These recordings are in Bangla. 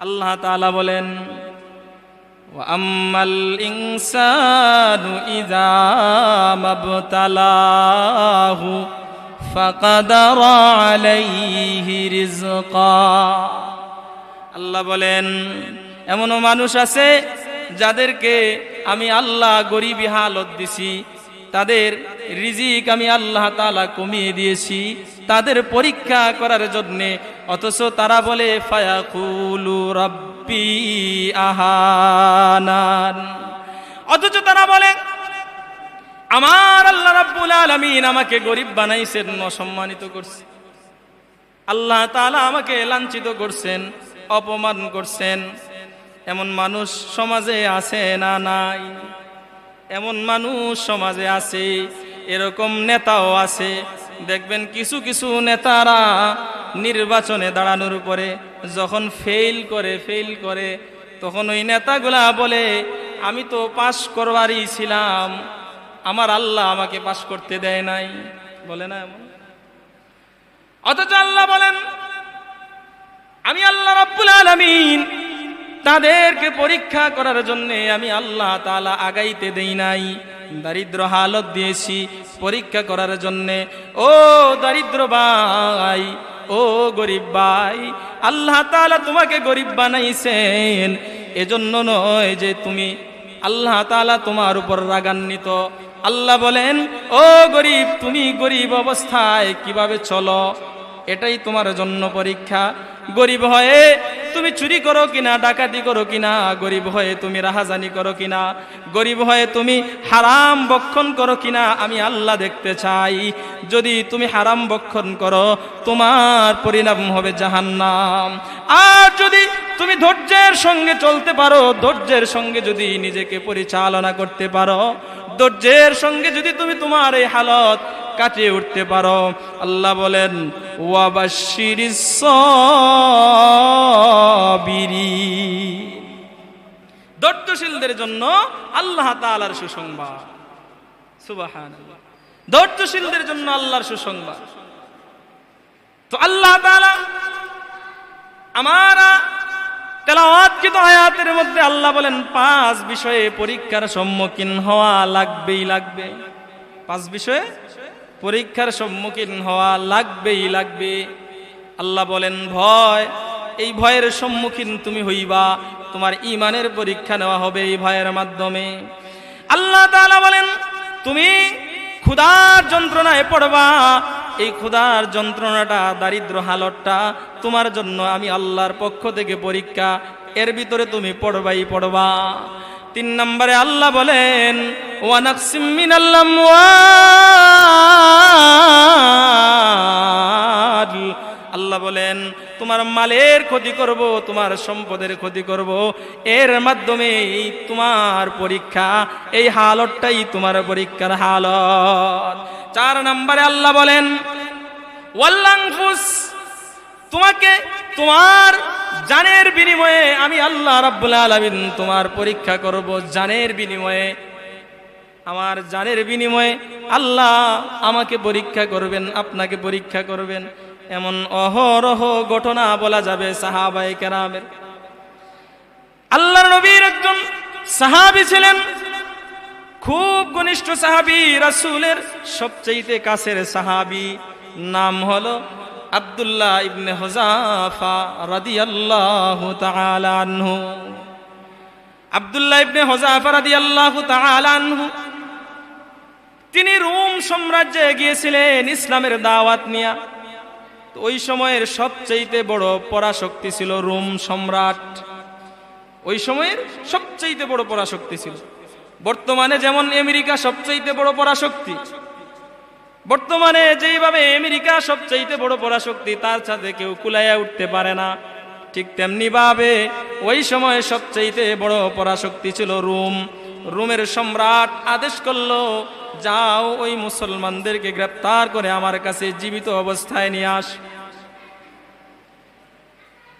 আল্লাহ তালা বলেন আম্মাল ইনসানু ইদা আল্লাহ বলেন, এমনও মানুষ আছে যাদেরকে আমি আল্লাহ গরিবি হালত দিছি তাদের রিজিক আমি আল্লাহ তালা কমিয়ে দিয়েছি, তাদের পরীক্ষা করার জন্যে। অথচ তারা বলে, ফায়াকুলু রব্বি আহানান। অথচ তারা বলে, আমার আল্লাহ রাব্বুল আলামিন আমাকে গরিব বানাইছেন, অসম্মানিত করছে। আল্লাহ তালা আমাকে লাঞ্ছিত করছেন, অপমান করছেন। এমন মানুষ সমাজে আছে না নাই? এমন মানুষ সমাজে আছে, এরকম নেতাও আছে। দেখবেন কিছু কিছু নেতারা নির্বাচনে দাঁড়ানোর পরে যখন ফেল করে ফেল করে, তখন ওই নেতাগুলা বলে, আমি তো পাশ করবারই ছিলাম, আমার আল্লাহ আমাকে পাশ করতে দেয় নাই। বলে না এমন? অথচ আল্লাহ বলেন, আমি আল্লাহ রাব্বুল আলামিন তাদেরকে পরীক্ষা করার জন্য আমি আল্লাহ তালা আগাইতে দেই নাই। দারিদ্র হালত দিয়েছি পরীক্ষা করার জন্য। ও দারিদ্র ভাই, ও গরিব ভাই, আল্লাহ তালা তোমাকে গরিব বানাইছেন। এজন্য নয় যে তুমি আল্লাহ তালা তোমার উপর রাগান্বিত। আল্লাহ বলেন, ও গরিব, তুমি গরিব অবস্থায় কীভাবে চলো? এটাই তোমার জন্য পরীক্ষা। গরিব হয়ে তুমি চুরি করো কিনা, ডাকাতি করো কিনা, গরিব হয়ে তুমি রাহাজানি করো কিনা, গরিব হয়ে তুমি হারাম বক্ষণ করো কিনা, আমি আল্লাহ দেখতে চাই। যদি তুমি হারাম বক্ষণ করো, তোমার পরিণাম হবে জাহান্নাম। আর যদি তুমি ধৈর্যের সঙ্গে চলতে পারো, ধৈর্যের সঙ্গে যদি নিজেকে পরিচালনা করতে পারো, ধৈর্যের সঙ্গে যদি তুমি তোমার এই হালত কাটিয়ে উঠতে পারো। আল্লাহ বলেন সাবিরিন ধৈর্যশীলদের জন্য আল্লাহ তাআলার সুসংবাদ। সুবহানাল্লাহ। ধৈর্যশীলদের জন্য আল্লাহর সুসংবাদ। তো আল্লাহ তাআলা আমারা তেলাওয়াতকৃত আয়াতের মধ্যে আল্লাহ বলেন, পাঁচ বিষয়ে পরীক্ষার সম্মুখীন হওয়া লাগবেই লাগবে। পাঁচ বিষয়ে পরীক্ষার সম্মুখীন হওয়া লাগবেই লাগবে। আল্লাহ বলেন, ভয়, এই ভয়ের সম্মুখীন তুমি হইবা। তোমার ইমানের পরীক্ষা নেওয়া হবে এই ভয়ের মাধ্যমে। আল্লাহ তাআলা বলেন, তুমি ক্ষুধার যন্ত্রণায় পড়বা। এই ক্ষুধার যন্ত্রণাটা, দারিদ্র হালতটা তোমার জন্য আমি আল্লাহর পক্ষ থেকে পরীক্ষা। এর ভিতরে তুমি পড়বাই পড়বা। তিন নম্বরে আল্লাহ বলেন আল্লাহ বলেন, তোমার মালের ক্ষতি করব, তোমার সম্পদের ক্ষতি করব। এর মাধ্যমে তোমার পরীক্ষা, এই হালতটাই তোমার পরীক্ষার হালত। চার নম্বরে আল্লাহ বলেন তোমাকে তোমার জানের বিনিময়ে আমি আল্লাহ রাব্বুল আলামিন তোমার পরীক্ষা করব জানের বিনিময়ে। আমার জানের বিনিময়ে আল্লাহ আমাকে পরীক্ষা করবেন, আপনাকে পরীক্ষা করবেন। এমন অহরহ ঘটনা বলা যাবে সাহাবাই কেরামের। আল্লাহ নবীর একজন সাহাবি ছিলেন, খুব ঘনিষ্ঠ সাহাবি, রাসূলের সবচেয়ে কাছের সাহাবি। নাম হলো আব্দুল্লাহ ইবনে হুজাফা রাদিয়াল্লাহু তাআলা আনহু। আব্দুল্লাহ ইবনে হুজাফা রাদিয়াল্লাহু তাআলা আনহু, তিনি রোম সাম্রাজ্যে গিয়েছিলেন ইসলামের দাওয়াত নিয়া। তো ওই সময়ের সবচেয়ে বড় পরাশক্তি ছিল রোম সম্রাট। ওই সময়ের সবচেয়ে বড় পরাশক্তি ছিল। বর্তমানে যেমন আমেরিকা সবচেয়ে বড় পরাশক্তি, বর্তমানে যেইভাবে আমেরিকা সবচেয়ে বড় পরাশক্তি, তার সাথে কেউ কুলাইয়া উঠতে পারে না। ঠিক তেমনি ভাবে ওই সময় সবচেয়ে বড় পরাশক্তি ছিল রোম। রোমের সম্রাট আদেশ করল, যাও ওই মুসলমানদেরকে গ্রেপ্তার করে আমার কাছে জীবিত অবস্থায় নিয়ে আস।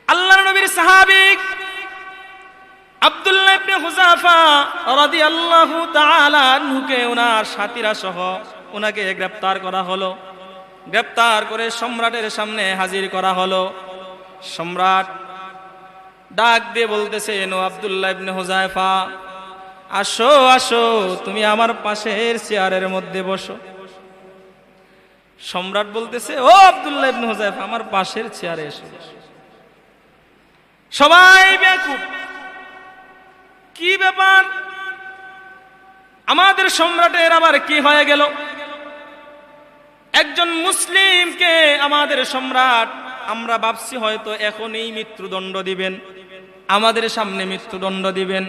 আল্লাহর নবীর সাহাবিক আব্দুল্লাহ ইবনে হুজাফা রাদিয়াল্লাহু তাআলা আনহুকে ওনার সাথীরা সহ ওনাকে গ্রেপ্তার করা হলো। গ্রেপ্তার করে সম্রাটের সামনে হাজির করা হলো। সম্রাট ডাক দিয়ে বলতেছে, এনো আবদুল্লাহ ইবনে হুজাইফা আসো আসো, তুমি আমার পাশের চেয়ারের মধ্যে বসো। সম্রাট বলতেছে, ও আবদুল্লাহ ইবনে হুজাইফা আমার পাশের চেয়ারে এসে। সবাই বেকুব। কি ব্যাপার? আমাদের সম্রাটের আবার কি হয়ে গেল? একজন মুসলিমকে আমাদের সম্রাট আমরা ভাবছি হয়তো এখনই মৃত্যুদণ্ড দিবেন। আমাদের সামনে মৃত্যুদণ্ড দিবেন।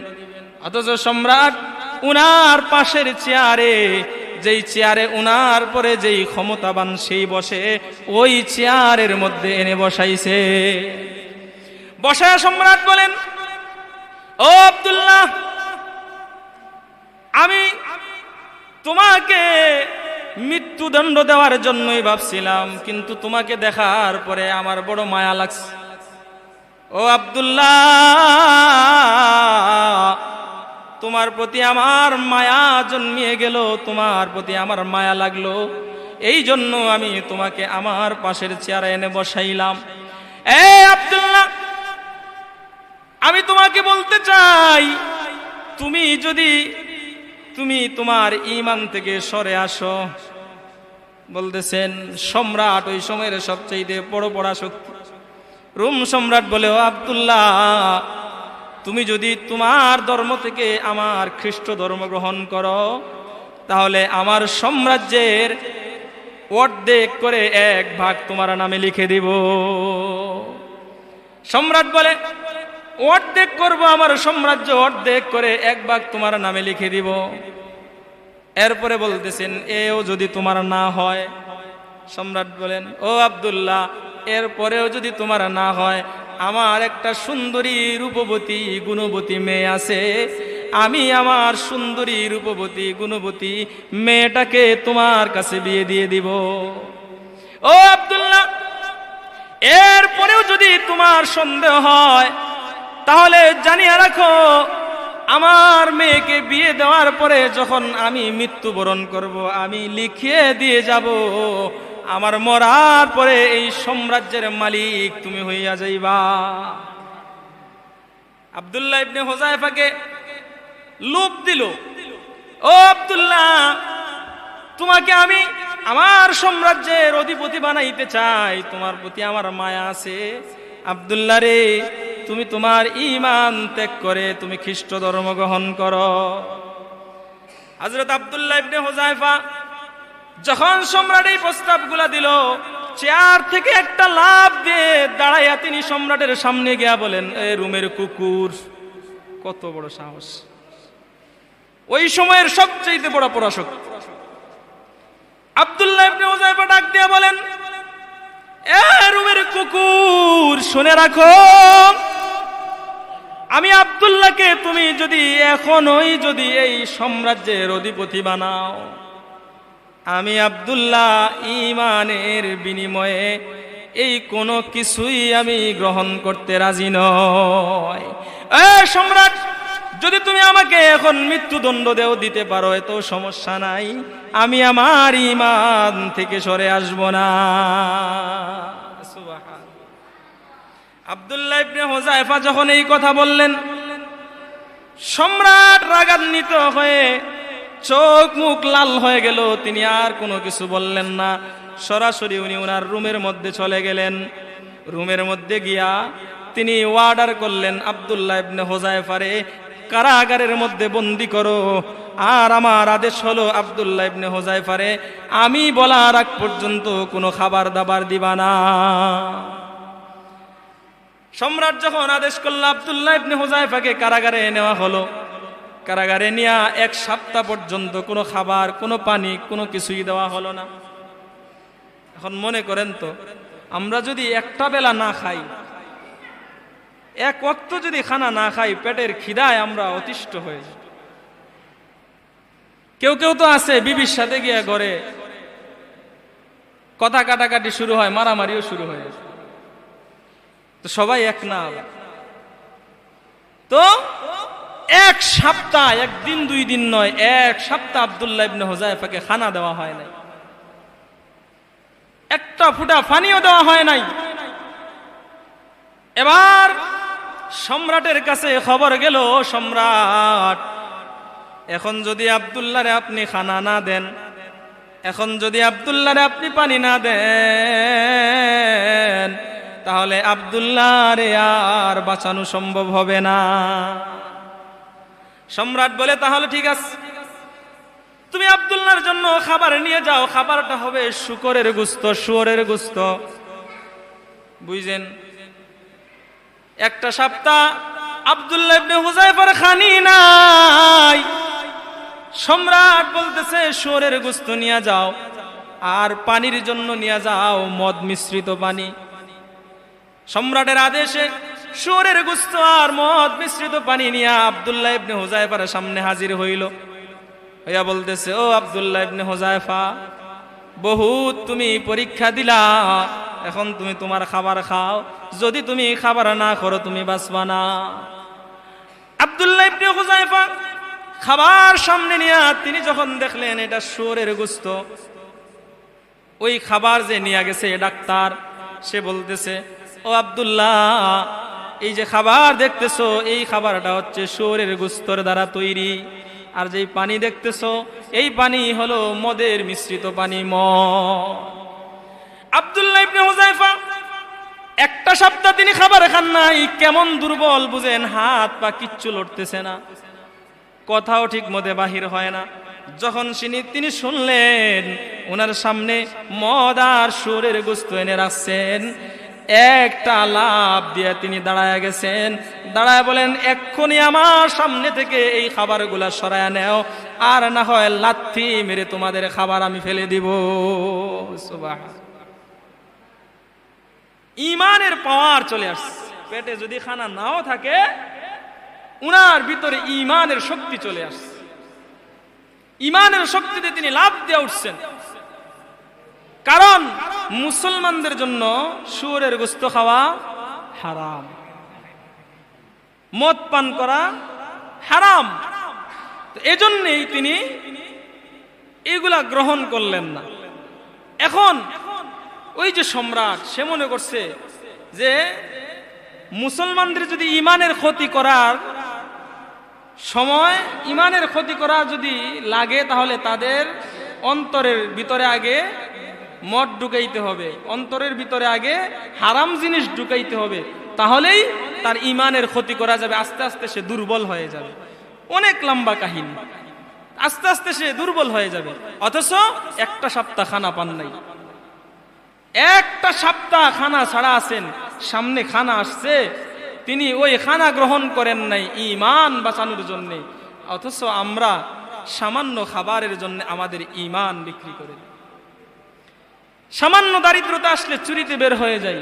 অথচ সম্রাট উনার পাশের চেয়ারে, যেই চেয়ারে উনার পরে যেই ক্ষমতাবান সেই বসে, ওই চেয়ারের মধ্যে এনে বসাইছে। বসায় সম্রাট বলেন, ও আব্দুল্লাহ, আমি তোমাকে মৃত্যুদণ্ড দেওয়ার জন্যই ভাবছিলাম, কিন্তু তোমাকে দেখার পরে আমার বড় মায়া লাগছে। ও আব্দুল্লাহ, তোমার প্রতি আমার মায়া জন্মিয়ে গেল, তোমার প্রতি আমার মায়া লাগল। এই জন্য আমি তোমাকে আমার পাশের চেয়ারে এনে বসাইলাম। এ আব্দুল্লাহ, আমি তোমাকে বলতে চাই, তুমি যদি তুমি তোমার ইমান থেকে সরে আসো। বলতেছেন, সম্রাট ওই সময়ের সবচেয়ে বড় পড়া শক্তি রুম সম্রাট বলে, ও আবদুল্লাহ, তুমি যদি তোমার ধর্ম থেকে আমার খ্রিস্ট ধর্ম গ্রহণ করো, তাহলে আমার সাম্রাজ্যের অর্ধেক করে এক ভাগ তোমার নামে লিখে দিব। সম্রাট বলে অর্ধেক করব আমার সাম্রাজ্য অর্ধেক করে এক ভাগ তোমার নামে লিখে দিব। এরপরে বলতেছেন, এও যদি তোমার না হয়, সম্রাট বলেন, ও আব্দুল্লাহ, এরপরেও যদি তোমার না হয়, আমার একটা সুন্দরী রূপবতী গুণবতী মেয়ে আছে। আমি আমার সুন্দরী রূপবতী গুণবতী মেয়েটাকে তোমার কাছে বিয়ে দিয়ে দিব। ও আব্দুল্লাহ, এরপরেও যদি তোমার সন্দেহ হয় তাহলে জানিয়ে রাখো, আমার মেয়েকে বিয়ে দেওয়ার পরে যখন আমি মৃত্যুবরণ করব, আমি লিখিয়ে দিয়ে যাব, আমার মরার পরে এই সাম্রাজ্যের মালিক তুমি হইয়া যাইবা। আব্দুল্লাহ ইবনে হোজাইফাকে লোভ দিল, ও আব্দুল্লাহ, তোমাকে আমি আমার সাম্রাজ্যের অধিপতি বানাইতে চাই, তোমার প্রতি আমার মায়া আছে। আব্দুল্লাহ রে তুমি তোমার ইমান ত্যাগ করে তুমি খ্রিস্ট ধর্ম গ্রহণ করো। হজরত আব্দুল্লাহ হোজাইফা যখন সম্রাট এই প্রস্তাবগুলা দিল, চেয়ার থেকে একটা লাভ দিয়ে দাঁড়াইয়া তিনি সম্রাটের সামনে গিয়া বলেন, এ রুমের কুকুর, কত বড় সাহস। ওই সময়ের সবচেয়ে বড় পরাশক্তি। আব্দুল্লাহ ডাক দিয়া বলেন রুমের কুকুর, শুনে রাখো। আমি আব্দুল্লাহকে তুমি যদি এখনই যদি এই সাম্রাজ্যের অধিপতি বানাও, আমি আব্দুল্লাহ ইমানের বিনিময়ে এই কোনো কিছুই আমি গ্রহণ করতে রাজি নয় সম্রাট যদি তুমি আমাকে এখন মৃত্যুদণ্ড দেও, দিতে পারো এত সমস্যা নাই। আমি আমার ইমান থেকে সরে আসব না। আব্দুল্লাহ ইবনে হোজাইফা যখন এই কথা বললেন, সম্রাট রাগান্বিত হয়ে চোখ মুখ লাল হয়ে গেল। তিনি আর কোনো কিছু বললেন না। সরাসরি উনি ওনার রুমের মধ্যে চলে গেলেন। রুমের মধ্যে গিয়া তিনি ওয়ার্ডার করলেন, আব্দুল্লাহ ইবনে হোজাইফারে কারাগারের মধ্যে বন্দি করো। আর আমার আদেশ হলো আব্দুল্লাহ ইবনে হোজাইফারে আমি বলার আগ পর্যন্ত কোনো খাবার দাবার দিবা না। সম্রাট যখন আদেশ করল আব্দুল্লাহ ইবনে হুজাইফাকে কারাগারে নেওয়া হলো, কারাগারে নিয়ে এক সপ্তাহ পর্যন্ত কোনো খাবার, কোনো পানি, কোনো কিছুই দেওয়া হলো না। এখন মনে করেন তো, আমরা যদি একটা বেলা না খাই এক অক্ত যদি খানা না খাই, পেটের খিদায় আমরা অতিষ্ঠ হয়ে যাই। কেউ কেউ তো আছে বিবির সাথে গিয়ে ঘরে। কথা কাটাকাটি শুরু হয়, মারামারিও শুরু হয়ে তো সবাই এক না তো এক সপ্তাহ, একদিন, দুই দিন নয়, এক সপ্তাহ আবদুল্লাহ ইবনে হোজাইফাকে খানা দেওয়া হয় নাই। একটা ফুটা ফানিও দেওয়া হয় নাই। এবার সম্রাটের কাছে খবর গেল, সম্রাট, এখন যদি আবদুল্লাহরে আপনি খানা না দেন, এখন যদি আবদুল্লাহরে আপনি পানি না দেন, তাহলে আবদুল্লাহরে আর বাঁচানো সম্ভব হবে না। সম্রাট বলে, তাহলে ঠিক আছে। তুমি আবদুল্লার জন্য খাবার নিয়ে যাও, খাবারটা হবে শুকরের গুস্ত, শুয়োরের গুস্ত। বুঝছেন একটা সপ্তাহ আব্দুল্লাহ খানি নাই। সম্রাট বলতেছে যাও আর পানির জন্য নিয়ে যাও মদ মিশ্রিত পানি। সম্রাটের আদেশে আর মদ মিশ্রিত পানি হুজাইফার সামনে হাজির হইল। হইয়া বলতেছে, ও আব্দুল্লাহ ইবনে হুজাইফা বহুত তুমি পরীক্ষা দিলা, এখন তুমি তোমার খাবার খাও যদি তুমি খাবার না করো, তুমি বাঁচবা না। আব্দুল্লাহ হুজাইফা খাবার সামনে নিয়ে তিনি যখন দেখলেন এটা শুয়োরের গুস্ত, ওই খাবার যে নিয়ে গেছে ডাক্তার, সে বলতেছে, ও আব্দুল্লাহ, এই যে খাবার দেখতেছো, এই খাবারটা হচ্ছে শুয়োরের গুস্তর দ্বারা তৈরি। আর যেই পানি দেখতেছো, এই পানি হলো মদের মিশ্রিত পানি ম আব্দুল্লাহ হুজাইফা একটা সপ্তাহ তিনি খাবার খান নাই। কেমন দুর্বল, বুঝেন, হাত পা কিচ্ছু লড়তেছে না। কথাও ঠিক মতে বাহির হয় না। যখন তিনি তিনি শুনলেন ওনার সামনে মদ আর সুরের গুস্ত এনে রাখছেন। একটা লাভ দিয়ে তিনি দাঁড়ায় গেছেন। দাঁড়ায় বলেন, এক্ষুনি আমার সামনে থেকে এই খাবারগুলা সরায় নেও। আর না হয় লাথি মেরে তোমাদের খাবার আমি ফেলে দিব। সুবাহ ইমানের পাওয়ার চলে আসছে। পেটে যদি খানা নাও থাকে, উনার ভিতরে ইমানের শক্তি চলে আসছে। ইমানের শক্তিতে তিনি লাভ দিয়ে উঠছেন। কারণ মুসলমানদের জন্য সুরের গুস্ত খাওয়া হারাম। মদ পান করা হারাম। এজন্যই তিনি এগুলা গ্রহণ করলেন না। এখন ওই যে সম্রাট, সে মনে করছে যে মুসলমানদের যদি ইমানের ক্ষতি করার সময় ইমানের ক্ষতি করা যদি লাগে, তাহলে তাদের অন্তরের ভিতরে আগে মদ ঢুকাইতে হবে, অন্তরের ভিতরে আগে হারাম জিনিস ঢুকাইতে হবে, তাহলেই তার ইমানের ক্ষতি করা যাবে, আস্তে আস্তে সে দুর্বল হয়ে যাবে। অনেক লম্বা কাহিনী। আস্তে আস্তে সে দুর্বল হয়ে যাবে। অথচ একটা সপ্তাহ খানা পান নাই। একটা সপ্তাহ খানা ছাড়া আছেন, সামনে খানা আসছে, তিনি ওই খানা গ্রহণ করেন নাই ইমান বাঁচানোর জন্যে, অথচ আমরা সামান্য খাবারের জন্য আমাদের ইমান বিক্রি করে। সামান্য দারিদ্রতা আসলে চুরিতে বের হয়ে যাই,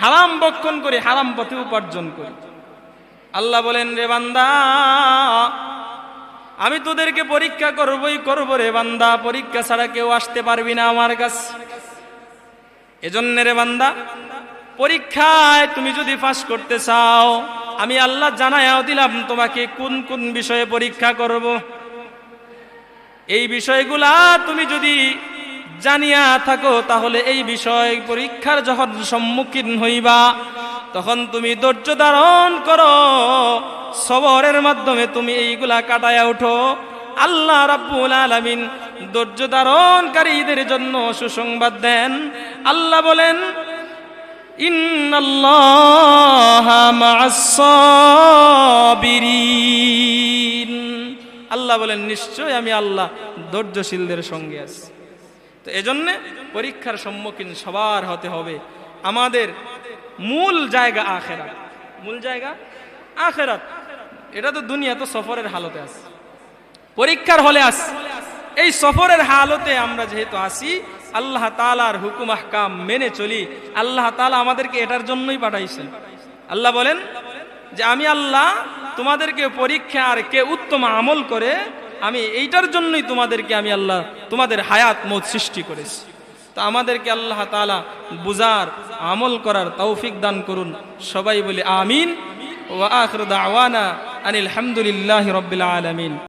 হারাম বক্ষণ করে, হারাম পথে উপার্জন করি। আল্লাহ বলেন, রে বান্দা, আমি তোদেরকে পরীক্ষা করবই করব রে বান্দা, পরীক্ষা ছাড়া কেউ আসতে পারবি না আমার কাছে। এজন্য রে বান্দা, পরীক্ষায় তুমি যদি পাস করতে চাও, আমি আল্লাহ জানায়াও দিলাম তোমাকে কোন কোন বিষয়ে পরীক্ষা করব। এই বিষয়গুলা তুমি যদি জানিয়া থাকো, তাহলে এই বিষয় পরীক্ষার যখন সম্মুখীন হইবা, তখন তুমি ধৈর্য ধারণ করো। সবরের মাধ্যমে তুমি এইগুলা কাটায়া উঠো। আল্লাহ রাব্বুল আলামিন ধৈর্য ধারণকারীদের জন্য সুসংবাদ দেন। আল্লাহ বলেন আল্লাহ বলেন, নিশ্চয় আমি আল্লাহ ধৈর্যশীলদের সঙ্গে আছি। তো এজন্যে পরীক্ষার সম্মুখীন সবার হতে হবে। আমাদের মূল জায়গা আখেরাত। মূল জায়গা? আখেরাত। এটা তো দুনিয়া, তো সফরের হালতে আছে। পরীক্ষার হলে আস। এই সফরের হালতে আমরা যেহেতু আসি, আল্লাহ তালার হুকুম, আহকাম মেনে চলি। আল্লাহ তালা আমাদেরকে এটার জন্যই পাঠাইছেন আল্লাহ বলেন যে, আমি আল্লাহ তোমাদেরকে পরীক্ষা আর কে উত্তম আমল করে, আমি এইটার জন্যই তোমাদেরকে আমি আল্লাহ তোমাদের হায়াত, মত সৃষ্টি করেছি। তো আমাদেরকে আল্লাহ তালা বুজার, আমল করার তৌফিক দান করুন। সবাই বলে আমিন। ও আখর দাওয়ানা আনিল হামদুলিল্লাহ রবিল আলমিন।